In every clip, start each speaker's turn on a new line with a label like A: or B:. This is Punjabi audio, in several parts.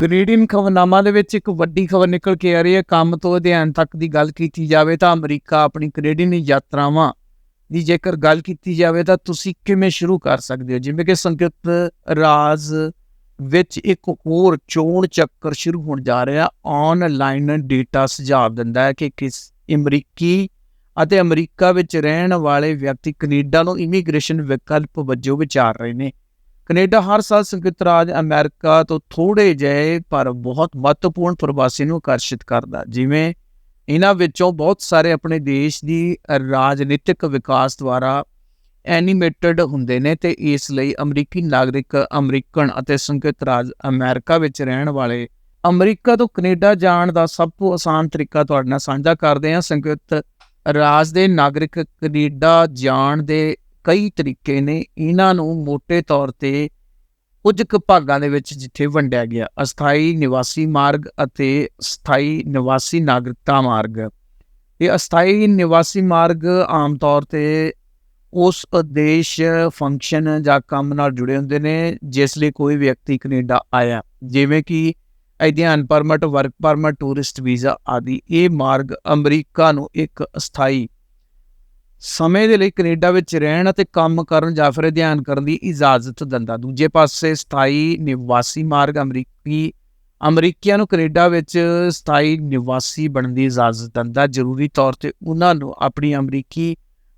A: ਕੈਨੇਡੀਅਨ ਖਬਰਨਾਮਾ ਦੇ ਵਿੱਚ ਇੱਕ ਵੱਡੀ ਖਬਰ ਨਿਕਲ ਕੇ ਆ ਰਹੀ ਹੈ। ਕੰਮ ਤੋਂ ਅਧਿਐਨ ਤੱਕ ਦੀ ਗੱਲ ਕੀਤੀ ਜਾਵੇ ਤਾਂ ਅਮਰੀਕਾ ਆਪਣੀ ਕੈਨੇਡੀਅਨ ਯਾਤਰਾਵਾਂ ਦੀ ਜੇਕਰ ਗੱਲ ਕੀਤੀ ਜਾਵੇ ਤਾਂ ਤੁਸੀਂ ਕਿਵੇਂ ਸ਼ੁਰੂ ਕਰ ਸਕਦੇ ਹੋ? ਜਿਵੇਂ ਕਿ ਸੰਯੁਕਤ ਰਾਜ ਵਿੱਚ ਇੱਕ ਹੋਰ ਚੋਣ ਚੱਕਰ ਸ਼ੁਰੂ ਹੋਣ ਜਾ ਰਿਹਾ। ਆਨਲਾਈਨ ਡੇਟਾ ਸੁਝਾਅ ਦਿੰਦਾ ਹੈ ਕਿ ਕਿਸ ਅਮਰੀਕੀ ਅਤੇ ਅਮਰੀਕਾ ਵਿੱਚ ਰਹਿਣ ਵਾਲੇ ਵਿਅਕਤੀ ਕੈਨੇਡਾ ਨੂੰ ਇਮੀਗ੍ਰੇਸ਼ਨ ਵਿਕਲਪ ਵਜੋਂ ਵਿਚਾਰ ਰਹੇ ਨੇ। ਕੈਨੇਡਾ ਹਰ ਸਾਲ ਸੰਯੁਕਤ ਰਾਜ ਅਮਰੀਕਾ ਤੋਂ ਥੋੜੇ ਜਿਹੇ, ਪਰ ਬਹੁਤ ਮਹੱਤਵਪੂਰਨ ਪ੍ਰਵਾਸੀ ਨੂੰ ਆਕਰਸ਼ਿਤ ਕਰਦਾ। ਜਿਵੇਂ ਇਹਨਾਂ ਵਿੱਚੋਂ ਬਹੁਤ ਸਾਰੇ ਆਪਣੇ ਦੇਸ਼ ਦੀ ਰਾਜਨੀਤਿਕ ਵਿਕਾਸ ਦੁਆਰਾ ਐਨੀਮੇਟਡ ਹੁੰਦੇ ਨੇ ਤੇ ਇਸ ਲਈ ਅਮਰੀਕੀ ਨਾਗਰਿਕ ਅਮਰੀਕਨ ਅਤੇ ਸੰਯੁਕਤ ਰਾਜ ਅਮਰੀਕਾ ਵਿੱਚ ਰਹਿਣ ਵਾਲੇ ਅਮਰੀਕਾ ਤੋਂ ਕੈਨੇਡਾ ਜਾਣ ਦਾ ਸਭ ਤੋਂ ਆਸਾਨ ਤਰੀਕਾ ਤੁਹਾਡੇ ਨਾਲ ਸਾਂਝਾ ਕਰਦੇ ਹਾਂ। ਸੰਯੁਕਤ ਰਾਜ ਦੇ ਨਾਗਰਿਕ ਕੈਨੇਡਾ ਜਾਣ ਦੇ ਕਈ ਤਰੀਕੇ ਨੇ, ਇਹਨਾਂ ਨੂੰ ਮੋٹے ਤੌਰ ਤੇ ਕੁਝ ਕੁ ਭਾਗਾਂ ਦੇ ਵਿੱਚ ਜਿੱਥੇ ਵੰਡਿਆ ਗਿਆ। ਅਸਥਾਈ ਨਿਵਾਸੀ ਮਾਰਗ ਅਤੇ ਸਥਾਈ ਨਿਵਾਸੀ ਨਾਗਰਿਕਤਾ ਮਾਰਗ। ਇਹ ਅਸਥਾਈ ਨਿਵਾਸੀ ਮਾਰਗ ਆਮ ਤੌਰ ਤੇ ਉਸ ਉਦੇਸ਼ ਫੰਕਸ਼ਨ ਜਾਂ ਕੰਮ ਨਾਲ ਜੁੜੇ ਹੁੰਦੇ ਨੇ, ਜਿਸ ਲਈ ਕੋਈ ਵਿਅਕਤੀ ਕੈਨੇਡਾ ਆਇਆ। ਜਿਵੇਂ ਕਿ ਅਧਿਐਨ permit, work permit, tourist visa ਆਦਿ। ਇਹ ਮਾਰਗ ਅਮਰੀਕਾ ਨੂੰ ਇੱਕ ਅਸਥਾਈ ਸਮੇਂ ਦੇ ਲਈ ਕੈਨੇਡਾ ਵਿੱਚ ਰਹਿਣ ਅਤੇ ਕੰਮ ਕਰਨ ਜਾਂ ਫਿਰ ਅਧਿਐਨ ਕਰਨ ਦੀ ਇਜਾਜ਼ਤ ਦਿੰਦਾ। ਦੂਜੇ ਪਾਸੇ ਸਥਾਈ ਨਿਵਾਸੀ ਮਾਰਗ ਅਮਰੀਕੀ, ਅਮਰੀਕੀਆਂ ਨੂੰ ਕੈਨੇਡਾ ਵਿੱਚ ਸਥਾਈ ਨਿਵਾਸੀ ਬਣਨ ਦੀ ਇਜਾਜ਼ਤ ਦਿੰਦਾ। ਜ਼ਰੂਰੀ ਤੌਰ ਤੇ ਉਹਨਾਂ ਨੂੰ ਆਪਣੀ ਅਮਰੀਕੀ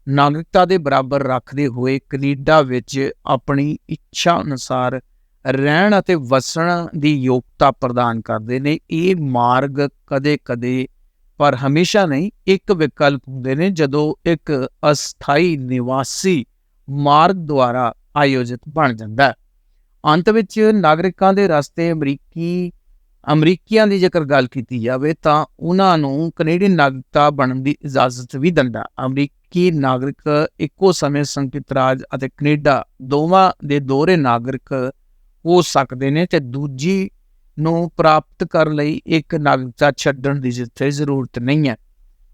A: ਨਾਗਰਿਕਤਾ ਦੇ ਬਰਾਬਰ ਰੱਖਦੇ ਹੋਏ ਕੈਨੇਡਾ ਵਿੱਚ ਆਪਣੀ ਇੱਛਾ ਅਨੁਸਾਰ ਰਹਿਣ ਅਤੇ ਵਸਣ ਦੀ ਯੋਗਤਾ ਪ੍ਰਦਾਨ ਕਰਦੇ ਨੇ। ਇਹ ਮਾਰਗ ਕਦੇ-ਕਦੇ ਪਰ ਹਮੇਸ਼ਾ ਨਹੀਂ, ਇੱਕ ਵਿਕਲਪ ਹੁੰਦੇ ਨੇ ਜਦੋਂ ਇੱਕ ਅਸਥਾਈ ਨਿਵਾਸੀ ਮਾਰਗ ਦੁਆਰਾ ਆਯੋਜਿਤ ਬਣ ਜਾਂਦਾ ਹੈ। ਅੰਤ ਵਿੱਚ ਨਾਗਰਿਕਾਂ ਦੇ ਰਸਤੇ ਅਮਰੀਕੀ, ਅਮਰੀਕੀਆਂ ਦੀ ਜੇਕਰ ਗੱਲ ਕੀਤੀ ਜਾਵੇ ਤਾਂ ਉਹਨਾਂ ਨੂੰ ਕੈਨੇਡੀਅਨ ਨਾਗਰਿਕਤਾ ਬਣਨ ਦੀ ਇਜਾਜ਼ਤ ਵੀ ਦਿੰਦਾ ਅਮਰੀਕੀ ਨਾਗਰਿਕ ਇੱਕੋ ਸਮੇਂ ਸੰਯੁਕਤ ਰਾਜ ਅਤੇ ਕੈਨੇਡਾ ਦੋਵਾਂ ਦੇ ਦੋਹਰੇ ਨਾਗਰਿਕ ਹੋ ਸਕਦੇ ਨੇ ਤੇ ਦੂਜੀ ਨੂੰ ਪ੍ਰਾਪਤ ਕਰਨ ਲਈ ਇੱਕ ਨਾਗਰਿਕਤਾ ਛੱਡਣ ਦੀ ਜਿੱਥੇ ਜ਼ਰੂਰਤ ਨਹੀਂ ਹੈ।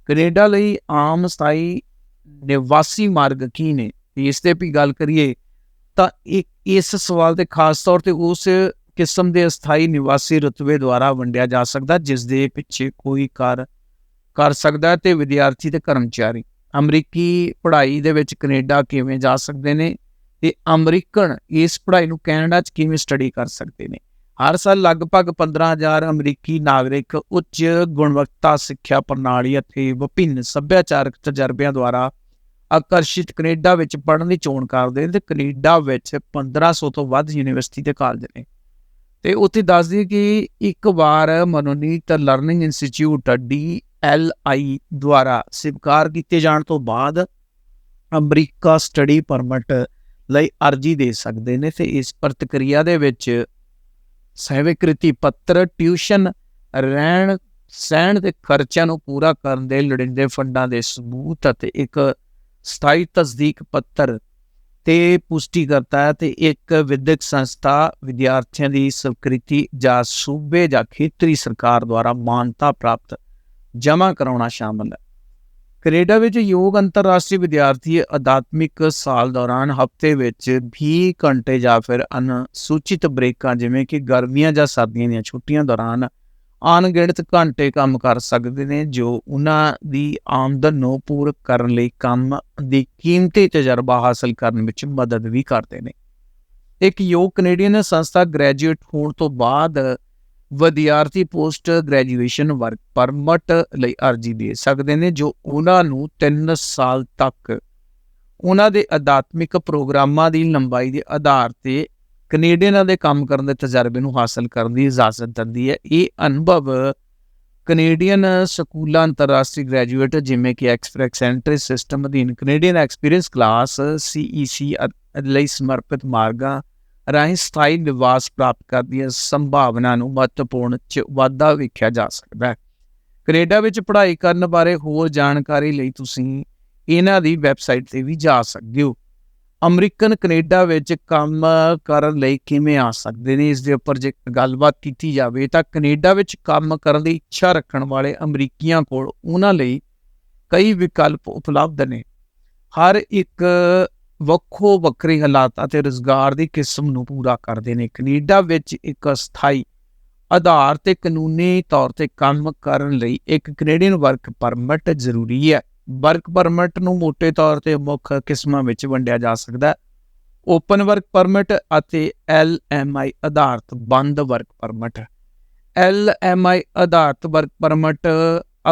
A: ਕੈਨੇਡਾ ਲਈ ਆਮ ਸਥਾਈ ਨਿਵਾਸੀ ਮਾਰਗ ਕੀ ਨੇ? ਇਸ ਤੇ ਵੀ ਗੱਲ ਕਰੀਏ ਤਾਂ ਇੱਕ ਇਸ ਸਵਾਲ ਤੇ ਖਾਸ ਤੌਰ ਤੇ ਉਸ ਕਿਸਮ ਦੇ ਅਸਥਾਈ ਨਿਵਾਸੀ ਰਤਬੇ ਦੁਆਰਾ ਵੰਡਿਆ ਜਾ ਸਕਦਾ ਜਿਸ ਦੇ ਪਿੱਛੇ ਕੋਈ ਕਰ ਕਰ ਸਕਦਾ ਤੇ ਵਿਦਿਆਰਥੀ ਤੇ ਕਰਮਚਾਰੀ। ਅਮਰੀਕੀ ਪੜ੍ਹਾਈ ਦੇ ਵਿੱਚ ਕੈਨੇਡਾ ਕਿਵੇਂ ਜਾ ਸਕਦੇ ਨੇ? ਤੇ ਅਮਰੀਕਨ ਇਸ ਪੜ੍ਹਾਈ ਨੂੰ ਕੈਨੇਡਾ 'ਚ ਕਿਵੇਂ ਸਟੱਡੀ ਕਰ ਸਕਦੇ ਨੇ? ਹਰ ਸਾਲ ਲਗਭਗ 15000 ਅਮਰੀਕੀ ਨਾਗਰਿਕ ਉੱਚ ਗੁਣਵੱਤਾ ਸਿੱਖਿਆ ਪ੍ਰਣਾਲੀ ਅਤੇ ਵਿਭਿੰਨ ਸੱਭਿਆਚਾਰਕ ਤਜਰਬਿਆਂ ਦੁਆਰਾ ਆਕਰਸ਼ਿਤ ਕੈਨੇਡਾ ਵਿੱਚ ਪੜ੍ਹਨ ਦੀ ਚੋਣ ਕਰਦੇ ਨੇ ਤੇ ਕੈਨੇਡਾ ਵਿੱਚ 1500 ਤੋਂ ਵੱਧ ਯੂਨੀਵਰਸਿਟੀ ਤੇ ਕਾਲਜ ਨੇ। ਤੇ ਉੱਥੇ ਦੱਸਦੀ ਕਿ ਇੱਕ ਵਾਰ ਮਨੋਨੀਤ learning institute D L I ਦੁਆਰਾ ਸਵੀਕਾਰ ਕੀਤੇ ਜਾਣ ਤੋਂ ਬਾਅਦ ਅਮਰੀਕਾ ਸਟੱਡੀ ਪਰਮਿਟ ਲਈ ਅਰਜ਼ੀ ਦੇ ਸਕਦੇ ਨੇ ਤੇ ਇਸ ਪ੍ਰਤੀਕਿਰਿਆ ਦੇ ਵਿੱਚ ਸਹਿਵੀਕ੍ਰਿਤੀ ਪੱਤਰ, ਟਿਊਸ਼ਨ, ਰਹਿਣ ਸਹਿਣ ਦੇ ਖਰਚਿਆਂ ਨੂੰ ਪੂਰਾ ਕਰਨ ਦੇ ਲੋੜੀਂਦੇ ਫੰਡਾਂ ਦੇ ਸਬੂਤ ਅਤੇ ਇੱਕ ਸਥਾਈ ਤਸਦੀਕ ਪੱਤਰ ਤੇ ਪੁਸ਼ਟੀ ਕਰਤਾ ਹੈ ਤੇ ਇੱਕ ਵਿਦਿਅਕ ਸੰਸਥਾ ਵਿਦਿਆਰਥੀਆਂ ਦੀ ਸਵੀਕ੍ਰਿਤੀ ਜਾਂ ਸੂਬੇ ਜਾਂ ਖੇਤਰੀ ਸਰਕਾਰ ਦੁਆਰਾ ਮਾਨਤਾ ਪ੍ਰਾਪਤ ਜਮ੍ਹਾਂ ਕਰਾਉਣਾ ਸ਼ਾਮਲ ਹੈ। ਕੈਨੇਡਾ ਵਿੱਚ ਯੋਗ ਅੰਤਰਰਾਸ਼ਟਰੀ ਵਿਦਿਆਰਥੀ ਅਧਾਤਮਿਕ ਸਾਲ ਦੌਰਾਨ ਹਫ਼ਤੇ ਵਿੱਚ 20 ਘੰਟੇ ਜਾਂ ਫਿਰ ਅਨੁਸੂਚਿਤ ਬ੍ਰੇਕਾਂ, ਜਿਵੇਂ ਕਿ ਗਰਮੀਆਂ ਜਾਂ ਸਰਦੀਆਂ ਦੀਆਂ ਛੁੱਟੀਆਂ ਦੌਰਾਨ ਅਣਗਿਣਤ ਘੰਟੇ ਕੰਮ ਕਰ ਸਕਦੇ ਨੇ, ਜੋ ਉਹਨਾਂ ਦੀ ਆਮਦਨ ਨੂੰ ਪੂਰਾ ਕਰਨ ਲਈ ਕੰਮ ਦੀ ਕੀਮਤੀ ਤਜਰਬਾ ਹਾਸਲ ਕਰਨ ਵਿੱਚ ਮਦਦ ਵੀ ਕਰਦੇ ਨੇ। ਇੱਕ ਯੋਗ ਕੈਨੇਡੀਅਨ ਸੰਸਥਾ ਗ੍ਰੈਜੂਏਟ ਹੋਣ ਤੋਂ ਬਾਅਦ ਵਿਦਿਆਰਥੀ ਪੋਸਟ ਗ੍ਰੈਜੂਏਸ਼ਨ ਵਰਕ ਪਰਮਿਟ ਲਈ ਅਰਜ਼ੀ ਦੇ ਸਕਦੇ ਨੇ, ਜੋ ਉਹਨਾਂ ਨੂੰ 3 ਸਾਲ ਤੱਕ ਉਹਨਾਂ ਦੇ ਅਧਿਆਤਮਿਕ ਪ੍ਰੋਗਰਾਮਾਂ ਦੀ ਲੰਬਾਈ ਦੇ ਆਧਾਰ ਤੇ ਕੈਨੇਡੀਅਨਾਂ ਦੇ ਕੰਮ ਕਰਨ ਦੇ ਤਜਰਬੇ ਨੂੰ ਹਾਸਲ ਕਰਨ ਦੀ ਇਜਾਜ਼ਤ ਦਿੰਦੀ ਹੈ। ਇਹ ਅਨੁਭਵ ਕੈਨੇਡੀਅਨ ਸਕੂਲਾਂ ਅੰਤਰਰਾਸ਼ਟਰੀ ਗ੍ਰੈਜੂਏਟ ਜਿਵੇਂ ਕਿ ਐਕਸਪ੍ਰੈਸ ਐਂਟਰੀ ਸਿਸਟਮ ਅਧੀਨ ਕੈਨੇਡੀਅਨ ਐਕਸਪੀਰੀਅੰਸ ਕਲਾਸ ਸੀਈਸੀ ਲਈ ਸਮਰਪਿਤ ਮਾਰਗਾਂ ਰਾਹੀਂ ਸਥਾਈ ਨਿਵਾਸ ਪ੍ਰਾਪਤ ਕਰਨ ਦੀਆਂ ਸੰਭਾਵਨਾ ਨੂੰ ਮਹੱਤਵਪੂਰਨ ਚ ਵਾਧਾ ਵੇਖਿਆ ਜਾ ਸਕਦਾ ਹੈ। ਕੈਨੇਡਾ ਵਿੱਚ ਪੜ੍ਹਾਈ ਕਰਨ ਬਾਰੇ ਹੋਰ ਜਾਣਕਾਰੀ ਲਈ ਤੁਸੀਂ ਇਹਨਾਂ ਦੀ ਵੈਬਸਾਈਟ ਤੇ ਵੀ ਜਾ ਸਕਦੇ ਹੋ। ਅਮਰੀਕਨ ਕੈਨੇਡਾ ਵਿੱਚ ਕੰਮ ਕਰਨ ਲਈ ਕਿਵੇਂ ਆ ਸਕਦੇ ਨੇ? ਇਸ ਦੇ ਉੱਪਰ ਜੇ ਗੱਲਬਾਤ ਕੀਤੀ ਜਾਵੇ ਤਾਂ ਕੈਨੇਡਾ ਵਿੱਚ ਕੰਮ ਕਰਨ ਦੀ ਇੱਛਾ ਰੱਖਣ ਵਾਲੇ ਅਮਰੀਕੀਆਂ ਕੋਲ ਉਹਨਾਂ ਲਈ ਕਈ ਵਿਕਲਪ ਉਪਲਬਧ ਨੇ। ਹਰ ਇੱਕ ਵੱਖੋ ਵੱਖਰੇ ਹਾਲਾਤ ਅਤੇ ਰੋਜ਼ਗਾਰ ਦੀ ਕਿਸਮ ਨੂੰ ਪੂਰਾ ਕਰਦੇ ਨੇ। ਕੈਨੇਡਾ ਵਿੱਚ ਇੱਕ ਸਥਾਈ ਆਧਾਰ ਤੇ ਕਾਨੂੰਨੀ ਤੌਰ ਤੇ ਕੰਮ ਕਰਨ ਲਈ ਇੱਕ ਕੈਨੇਡੀਅਨ ਵਰਕ ਪਰਮਿਟ ਜ਼ਰੂਰੀ ਹੈ। ਵਰਕ ਪਰਮਿਟ ਨੂੰ ਮੋٹے ਤੌਰ ਤੇ ਮੁੱਖ ਕਿਸਮਾਂ ਵਿੱਚ ਵੰਡਿਆ ਜਾ ਸਕਦਾ ਹੈ। ਓਪਨ ਵਰਕ ਪਰਮਿਟ ਅਤੇ ਐੱਲ ਐਮ ਆਈ ਆਧਾਰਿਤ ਬੰਦ ਵਰਕ ਪਰਮਿਟ ਆਈ ਆਧਾਰਿਤ ਵਰਕ ਪਰਮਿਟ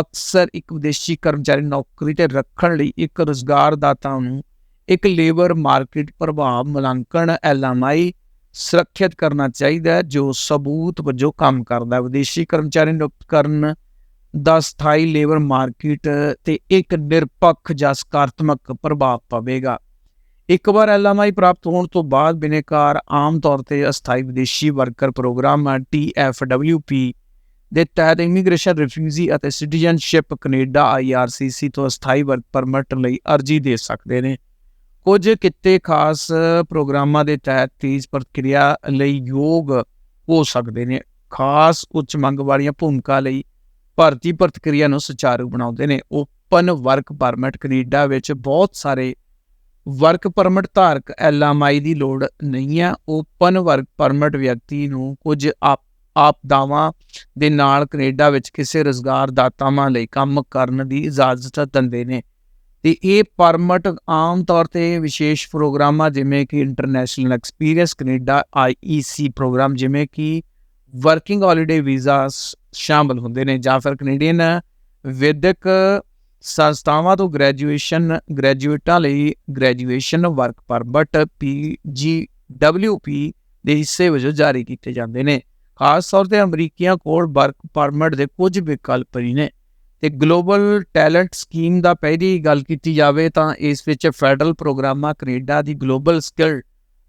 A: ਅਕਸਰ ਇੱਕ ਵਿਦੇਸ਼ੀ ਕਰਮਚਾਰੀ ਨੌਕਰੀ ਤੇ ਰੱਖਣ ਲਈ ਇੱਕ ਰੁਜ਼ਗਾਰਦਾਤਾ ਨੂੰ ਇੱਕ ਲੇਬਰ ਮਾਰਕੀਟ ਪ੍ਰਭਾਵ ਮੁਲਾਂਕਣ ਐਲਐਮਆਈ ਸੁਰੱਖਿਅਤ ਕਰਨਾ ਚਾਹੀਦਾ ਜੋ ਸਬੂਤ ਵਜੋਂ ਕੰਮ ਕਰਦਾ ਵਿਦੇਸ਼ੀ ਕਰਮਚਾਰੀ ਨਿਯੁਕਤ ਕਰਨ ਦਾ ਸਥਾਈ ਲੇਬਰ ਮਾਰਕੀਟ ਤੇ ਇੱਕ ਨਿਰਪੱਖ ਜਾਂ ਸਕਾਰਾਤਮਕ ਪ੍ਰਭਾਵ ਪਵੇਗਾ। ਇੱਕ ਵਾਰ ਐਲਐਮਆਈ ਪ੍ਰਾਪਤ ਹੋਣ ਤੋਂ ਬਾਅਦ ਬਿਨੇਕਾਰ ਆਮ ਤੌਰ ਤੇ ਅਸਥਾਈ ਵਿਦੇਸ਼ੀ ਵਰਕਰ ਪ੍ਰੋਗਰਾਮ TFWP ਦੇ ਤਹਿਤ ਇਮੀਗ੍ਰੇਸ਼ਨ, ਰਿਫਿਊਜੀ ਅਤੇ ਸਿਟੀਜ਼ਨਸ਼ਿਪ ਕੈਨੇਡਾ IRCC ਤੋਂ ਅਸਥਾਈ ਵਰਕ ਪਰਮਿਟ ਲਈ ਅਰਜ਼ੀ ਦੇ ਸਕਦੇ ਨੇ। ਕੁਝ ਕਿਤੇ ਖਾਸ ਪ੍ਰੋਗਰਾਮਾਂ ਦੇ ਤਹਿਤ ਤੇਜ਼ ਪ੍ਰਕਿਰਿਆ ਲਈ ਯੋਗ ਹੋ ਸਕਦੇ ਨੇ। ਖਾਸ ਉੱਚ ਮੰਗ ਵਾਲੀਆਂ ਭੂਮਿਕਾ ਲਈ ਭਰਤੀ ਪ੍ਰਕਿਰਿਆ ਨੂੰ ਸੁਚਾਰੂ ਬਣਾਉਂਦੇ ਨੇ। ਓਪਨ ਵਰਕ ਪਰਮਿਟ ਕੈਨੇਡਾ ਵਿੱਚ ਬਹੁਤ ਸਾਰੇ ਵਰਕ ਪਰਮਿਟ ਧਾਰਕ ਐਲਐਮਆਈ ਦੀ ਲੋੜ ਨਹੀਂ ਹੈ। ਓਪਨ ਵਰਕ ਪਰਮਿਟ ਵਿਅਕਤੀ ਨੂੰ ਕੁਝ ਆਪ, ਆਪਦਾਵਾਂ ਦੇ ਨਾਲ ਕੈਨੇਡਾ ਵਿੱਚ ਕਿਸੇ ਰੁਜ਼ਗਾਰਦਾਤਾਵਾਂ ਲਈ ਕੰਮ ਕਰਨ ਦੀ ਇਜਾਜ਼ਤ ਦਿੰਦੇ ਨੇ। ਤੇ ਇਹ ਪਰਮਿਟ ਆਮ ਤੌਰ ਤੇ ਵਿਸ਼ੇਸ਼ ਪ੍ਰੋਗਰਾਮਾਂ, ਜਿਵੇਂ ਕਿ international experience Canada IEC program, ਜਿਵੇਂ ਕਿ ਵਰਕਿੰਗ ਹੌਲੀਡੇ ਵੀਜ਼ਾ ਸ਼ਾਮਲ ਹੁੰਦੇ ਨੇ ਜਾਂ ਫਿਰ ਕੈਨੇਡੀਅਨ ਵਿਦਿਅਕ ਸੰਸਥਾਵਾਂ ਤੋਂ ਗ੍ਰੈਜੂਏਸ਼ਨ ਗ੍ਰੈਜੂਏਟਾਂ ਲਈ ਗ੍ਰੈਜੂਏਸ਼ਨ ਵਰਕ ਪਰਮਿਟ ਪੀਜੀਡਬਲਯੂਪੀ ਦੇ ਹਿੱਸੇ ਵਜੋਂ ਜਾਰੀ ਕੀਤੇ ਜਾਂਦੇ ਨੇ। ਖਾਸ ਤੌਰ ਤੇ ਅਮਰੀਕੀਆਂ ਕੋਲ ਵਰਕ ਪਰਮਿਟ ਦੇ ਕੁਝ ਵਿਕਲਪ ਹੀ ਨੇ। ਤੇ ਗਲੋਬਲ ਟੈਲੈਂਟ ਸਕੀਮ ਦਾ ਪਹਿਲੀ ਗੱਲ ਕੀਤੀ ਜਾਵੇ ਤਾਂ ਇਸ ਵਿੱਚ ਫੈਡਰਲ ਪ੍ਰੋਗਰਾਮਾਂ ਕੈਨੇਡਾ ਦੀ ਗਲੋਬਲ ਸਕਿੱਲ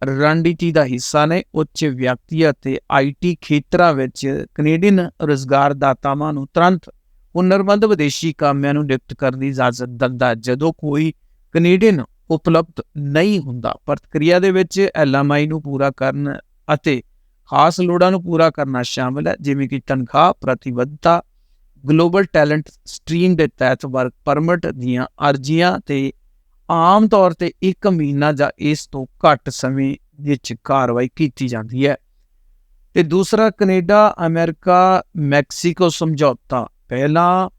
A: ਰਣਨੀਤੀ ਦਾ ਹਿੱਸਾ ਨੇ, ਉੱਚ ਵਿਅਕਤੀ ਅਤੇ ਆਈਟੀ ਖੇਤਰਾਂ ਵਿੱਚ ਕੈਨੇਡੀਅਨ ਰੁਜ਼ਗਾਰਦਾਤਾਵਾਂ ਨੂੰ ਤੁਰੰਤ ਹੁਨਰਮੰਦ ਵਿਦੇਸ਼ੀ ਕਾਮਿਆਂ ਨੂੰ ਨਿਯੁਕਤ ਕਰਨ ਦੀ ਇਜਾਜ਼ਤ ਦਿੰਦਾ ਜਦੋਂ ਕੋਈ ਕੈਨੇਡੀਅਨ ਉਪਲਬਧ ਨਹੀਂ ਹੁੰਦਾ ਪ੍ਰਕਿਰਿਆ ਦੇ ਵਿੱਚ ਐਲਐਮਆਈ ਨੂੰ ਪੂਰਾ ਕਰਨ ਅਤੇ ਖਾਸ ਲੋੜਾਂ ਨੂੰ ਪੂਰਾ ਕਰਨਾ ਸ਼ਾਮਲ ਹੈ, ਜਿਵੇਂ ਕਿ ਤਨਖਾਹ, ਪ੍ਰਤੀਬੱਧਤਾ ਗਲੋਬਲ ਟੈਲੈਂਟ ਸਟ੍ਰੀਮ ਦੇ ਤਹਿਤ ਵਰਕ ਪਰਮਿਟ ਦੀਆਂ ਅਰਜ਼ੀਆਂ ਤੇ ਆਮ ਤੌਰ ਤੇ 1 ਮਹੀਨਾ ਜਾਂ ਇਸ ਤੋਂ ਘੱਟ ਸਮੇਂ ਵਿੱਚ ਕਾਰਵਾਈ ਕੀਤੀ ਜਾਂਦੀ ਹੈ। ਤੇ ਦੂਸਰਾ, ਕੈਨੇਡਾ, ਅਮਰੀਕਾ, ਮੈਕਸੀਕੋ ਸਮਝੌਤਾ। ਪਹਿਲਾਂ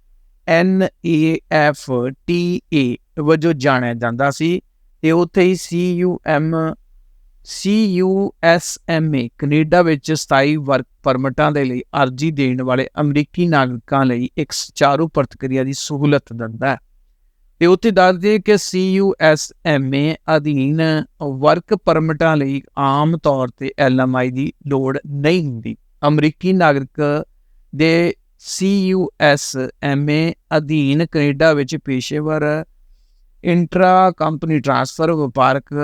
A: NAFTA ਵਜੋਂ ਜਾਣਿਆ ਜਾਂਦਾ ਸੀ ਤੇ ਉੱਥੇ ਹੀ CUM CUSMA ਕੈਨੇਡਾ ਵਿੱਚ ਸਥਾਈ ਵਰਕ ਪਰਮਿਟਾਂ ਦੇ ਲਈ ਅਰਜ਼ੀ ਦੇਣ ਵਾਲੇ ਅਮਰੀਕੀ ਨਾਗਰਿਕਾਂ ਲਈ ਇੱਕ ਸੁਚਾਰੂ ਪ੍ਰਤੀਕਿਰਿਆ ਦੀ ਸਹੂਲਤ ਦਿੰਦਾ ਹੈ। ਤੇ ਉੱਥੇ ਦੱਸਦੇ ਕਿ CUSMA ਅਧੀਨ ਵਰਕ ਪਰਮਿਟਾਂ ਲਈ ਆਮ ਤੌਰ ਤੇ LMI ਦੀ ਲੋੜ ਨਹੀਂ ਹੁੰਦੀ। ਅਮਰੀਕੀ ਨਾਗਰਿਕ ਦੇ CUSMA ਅਧੀਨ ਕੈਨੇਡਾ ਵਿੱਚ ਪੇਸ਼ੇਵਰ ਇੰਟਰਾ ਕੰਪਨੀ ਟ੍ਰਾਂਸਫਰ ਵਪਾਰਕ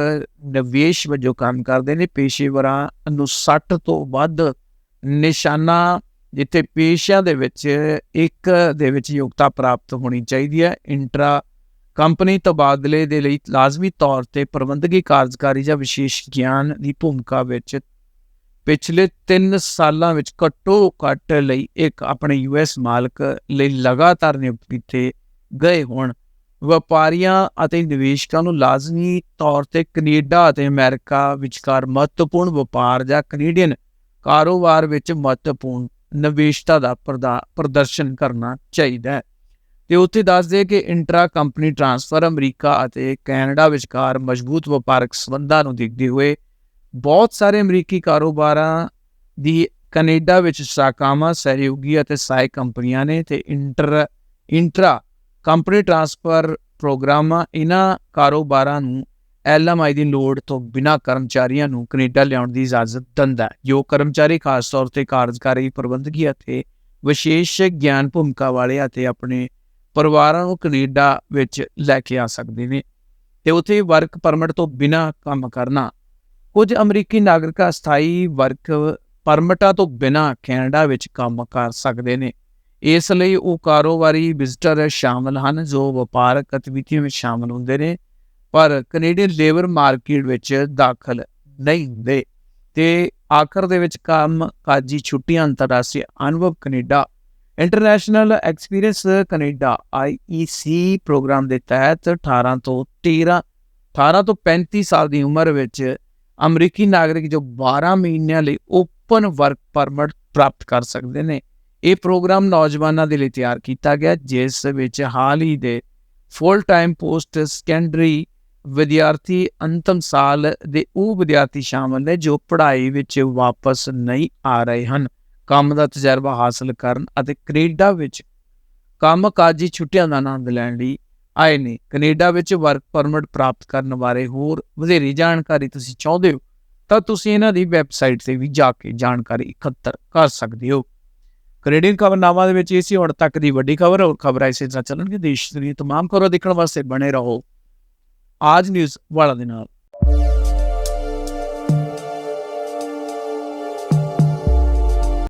A: ਨਿਵੇਸ਼ ਵਜੋਂ ਕੰਮ ਕਰਦੇ ਨੇ, ਪੇਸ਼ੇਵਰਾਂ ਨੂੰ 60 ਤੋਂ ਵੱਧ ਨਿਸ਼ਾਨਾ, ਜਿੱਥੇ ਪੇਸ਼ਿਆਂ ਦੇ ਵਿੱਚ ਇੱਕ ਦੇ ਵਿੱਚ ਯੋਗਤਾ ਪ੍ਰਾਪਤ ਹੋਣੀ ਚਾਹੀਦੀ ਹੈ। ਇੰਟਰਾ ਕੰਪਨੀ ਤਬਾਦਲੇ ਦੇ ਲਈ ਲਾਜ਼ਮੀ ਤੌਰ ਤੇ ਪ੍ਰਬੰਧਕੀ ਕਾਰਜਕਾਰੀ ਜਾਂ ਵਿਸ਼ੇਸ਼ ਗਿਆਨ ਦੀ ਭੂਮਿਕਾ ਵਿੱਚ ਪਿਛਲੇ 3 ਸਾਲਾਂ ਵਿੱਚ ਘੱਟੋ ਘੱਟ ਲਈ ਇੱਕ ਆਪਣੇ ਯੂਐਸ ਮਾਲਕ ਲਈ ਲਗਾਤਾਰ ਨਿਯੁਕਤ ਕੀਤੇ ਗਏ ਹੋਣ। ਵਪਾਰੀਆਂ ਅਤੇ ਨਿਵੇਸ਼ਕਾਂ ਨੂੰ ਲਾਜ਼ਮੀ ਤੌਰ ਤੇ ਕੈਨੇਡਾ ਅਤੇ ਅਮਰੀਕਾ ਵਿਚਕਾਰ ਮਹੱਤਵਪੂਰਨ ਵਪਾਰ ਜਾਂ ਕੈਨੇਡੀਅਨ ਕਾਰੋਬਾਰ ਵਿੱਚ ਮਹੱਤਵਪੂਰਨ ਨਿਵੇਸ਼ਤਾ ਦਾ ਪ੍ਰਦਰਸ਼ਨ ਕਰਨਾ ਚਾਹੀਦਾ ਹੈ। ਤੇ ਉੱਥੇ ਦੱਸਦੇ ਕਿ ਇੰਟਰਾ ਕੰਪਨੀ ਟ੍ਰਾਂਸਫਰ ਅਮਰੀਕਾ ਅਤੇ ਕੈਨੇਡਾ ਵਿਚਕਾਰ ਮਜ਼ਬੂਤ ਵਪਾਰਕ ਸੰਬੰਧਾਂ ਨੂੰ ਦੇਖਦੇ ਹੋਏ ਬਹੁਤ ਸਾਰੇ ਅਮਰੀਕੀ ਕਾਰੋਬਾਰਾਂ ਦੀ ਕੈਨੇਡਾ ਵਿੱਚ ਸ਼ਾਖਾਵਾਂ ਸਹਿਯੋਗੀ ਅਤੇ ਸਹਾਇਕ ਕੰਪਨੀਆਂ ਨੇ ਤੇ ਇੰਟਰ ਇੰਟਰਾ ਕੰਪਨੀ ਟ੍ਰਾਂਸਫਰ ਪ੍ਰੋਗਰਾਮਾਂ ਇਹਨਾਂ ਕਾਰੋਬਾਰਾਂ ਨੂੰ ਐਲਐਮਆਈ ਦੀ ਲੋੜ ਤੋਂ ਬਿਨਾਂ ਕਰਮਚਾਰੀਆਂ ਨੂੰ ਕੈਨੇਡਾ ਲਿਆਉਣ ਦੀ ਇਜਾਜ਼ਤ ਦਿੰਦਾ ਹੈ। ਜੋ ਕਰਮਚਾਰੀ ਖਾਸ ਤੌਰ ਤੇ ਕਾਰਜਕਾਰੀ ਪ੍ਰਬੰਧਕੀ ਅਤੇ ਵਿਸ਼ੇਸ਼ ਗਿਆਨ ਭੂਮਿਕਾ ਵਾਲੇ ਅਤੇ ਆਪਣੇ ਪਰਿਵਾਰਾਂ ਨੂੰ ਕੈਨੇਡਾ ਵਿੱਚ ਲੈ ਕੇ ਆ ਸਕਦੇ ਨੇ ਤੇ ਉੱਥੇ ਵਰਕ ਪਰਮਿਟ ਤੋਂ ਬਿਨਾਂ ਕੰਮ ਕਰਨਾ। ਕੁਝ ਅਮਰੀਕੀ ਨਾਗਰਿਕ ਸਥਾਈ ਵਰਕ ਪਰਮਿਟਾਂ ਤੋਂ ਬਿਨਾਂ ਕੈਨੇਡਾ ਵਿੱਚ ਕੰਮ ਕਰ ਸਕਦੇ ਨੇ। ਇਸ ਲਈ ਉਹ ਕਾਰੋਬਾਰੀ ਵਿਜ਼ਟਰ ਸ਼ਾਮਲ ਹਨ, ਜੋ ਵਪਾਰਕ ਗਤੀਵਿਧੀਆਂ ਵਿੱਚ ਸ਼ਾਮਲ ਹੁੰਦੇ ਨੇ, ਪਰ ਕੈਨੇਡੀਅਨ ਲੇਬਰ ਮਾਰਕੀਟ ਵਿੱਚ ਦਾਖਲ ਨਹੀਂ ਹੁੰਦੇ। ਤੇ ਆਖਰ ਦੇ ਵਿੱਚ ਕੰਮ ਕਾਜੀ ਛੁੱਟੀਆਂ ਅੰਤਰਰਾਸ਼ਟਰੀ ਅਨੁਭਵ Canada international experience Canada IEC program ਦੇ ਤਹਿਤ 18 ਤੋਂ 13 18 ਤੋਂ 35 ਸਾਲ ਦੀ ਉਮਰ ਵਿੱਚ ਅਮਰੀਕੀ ਨਾਗਰਿਕ ਜੋ 12 ਮਹੀਨਿਆਂ ਲਈ ਓਪਨ ਵਰਕ ਪਰਮਿਟ ਪ੍ਰਾਪਤ ਕਰ ਸਕਦੇ ਨੇ। ਇਹ ਪ੍ਰੋਗਰਾਮ ਨੌਜਵਾਨਾਂ ਦੇ ਲਈ ਤਿਆਰ ਕੀਤਾ ਗਿਆ, ਜਿਸ ਵਿੱਚ ਹਾਲ ਹੀ ਦੇ ਫੁੱਲ ਟਾਈਮ ਪੋਸਟ ਸੈਕੰਡਰੀ ਵਿਦਿਆਰਥੀ ਅੰਤਮ ਸਾਲ ਦੇ ਉਹ ਵਿਦਿਆਰਥੀ ਸ਼ਾਮਲ ਨੇ ਜੋ ਪੜ੍ਹਾਈ ਵਿੱਚ ਵਾਪਸ ਨਹੀਂ ਆ ਰਹੇ ਹਨ। ਕੰਮ ਦਾ ਤਜਰਬਾ ਹਾਸਲ ਕਰਨ ਅਤੇ ਕੈਨੇਡਾ ਵਿੱਚ ਕੰਮ ਕਾਜੀ ਛੁੱਟੀਆਂ ਦਾ ਆਨੰਦ ਲੈਣ ਲਈ ਆਏ ਨੇ। ਕੈਨੇਡਾ ਵਿੱਚ ਵਰਕ ਪਰਮਿਟ ਪ੍ਰਾਪਤ ਕਰਨ ਬਾਰੇ ਹੋਰ ਵਧੇਰੀ ਜਾਣਕਾਰੀ ਤੁਸੀਂ ਚਾਹੁੰਦੇ ਹੋ ਤਾਂ ਤੁਸੀਂ ਇਹਨਾਂ ਦੀ ਵੈਬਸਾਈਟ ਤੇ ਵੀ ਜਾ ਕੇ ਜਾਣਕਾਰੀ ਇਕੱਤਰ ਕਰ ਸਕਦੇ ਹੋ। ਕੈਨੇਡੀਅਨ ਖਬਰਨਾਮਾ ਦੇ ਵਿੱਚ ਇਹ ਸੀ, ਹੁਣ ਤੱਕ ਦੀ ਵੱਡੀ ਖਬਰ, ਹੋਰ ਖਬਰਾਂ ਇਸੇ ਤਰ੍ਹਾਂ ਚੱਲਣਗੇ ਦੇਸ਼ ਦੁਨੀਆ ਤਮਾਮ ਖਬਰਾਂ ਦੇਖਣ ਵਾਸਤੇ ਬਣੇ ਰਹੋ। ਆਜ ਨਿਊਜ਼ ਵਾਲਾ ਦੇ ਨਾਲ।